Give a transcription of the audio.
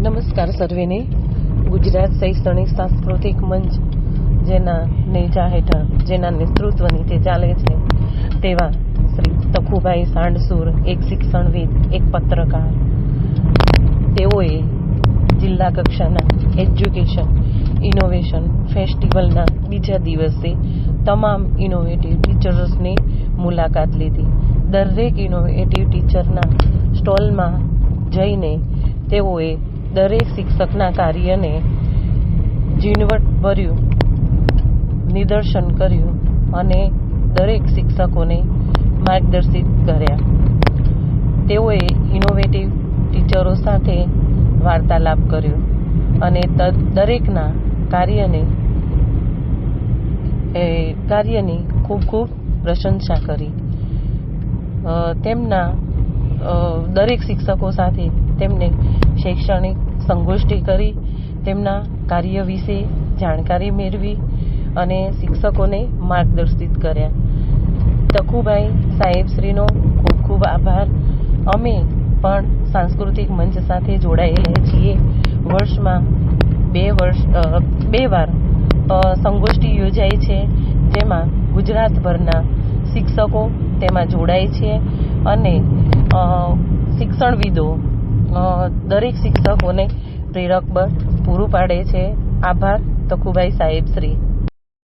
નમસ્કાર સર્વેને. ગુજરાત શૈક્ષણિક સાંસ્કૃતિક મંચ જેના નેજા હેઠળ, જેના નેતૃત્વ નીચે ચાલે છે તેવા શ્રી તખુભાઈ સાંડસુર એક શિક્ષણવિદ, એક પત્રકાર. તેઓએ જિલ્લા કક્ષાના એજ્યુકેશન ઇનોવેશન ફેસ્ટિવલના બીજા દિવસે તમામ ઇનોવેટિવ ટીચર્સની મુલાકાત લીધી. દરેક ઇનોવેટિવ ટીચરના સ્ટોલમાં જઈને તેઓએ દરેક શિક્ષકના કાર્યને ઝીણવટભર્યું નિદર્શન કર્યું અને દરેક શિક્ષકોને માર્ગદર્શિત કર્યા. તેઓએ ઇનોવેટિવ ટીચરો સાથે વાર્તાલાપ કર્યો અને દરેકના કાર્યને, એ, કાર્યની ખૂબ ખૂબ પ્રશંસા કરી. તેમના દરેક શિક્ષકો સાથે તેમને શૈક્ષણિક સંગોષ્ઠી કરી, તેમના કાર્ય વિશે જાણકારી મેળવી અને શિક્ષકોને માર્ગદર્શિત કર્યા. તખુભાઈ સાહેબશ્રીનો ખૂબ ખૂબ આભાર. અમે પણ સાંસ્કૃતિક મંચ સાથે જોડાયેલા છીએ. વર્ષમાં બે વર્ષ બે વાર સંગોષ્ઠી યોજાય છે, જેમાં ગુજરાતભરના શિક્ષકો તેમાં જોડાય છે અને શિક્ષણવિદો દરેક શિક્ષકોને પ્રેરક બળ પૂરું પાડે છે. આભાર તખુભાઈ સાહેબશ્રી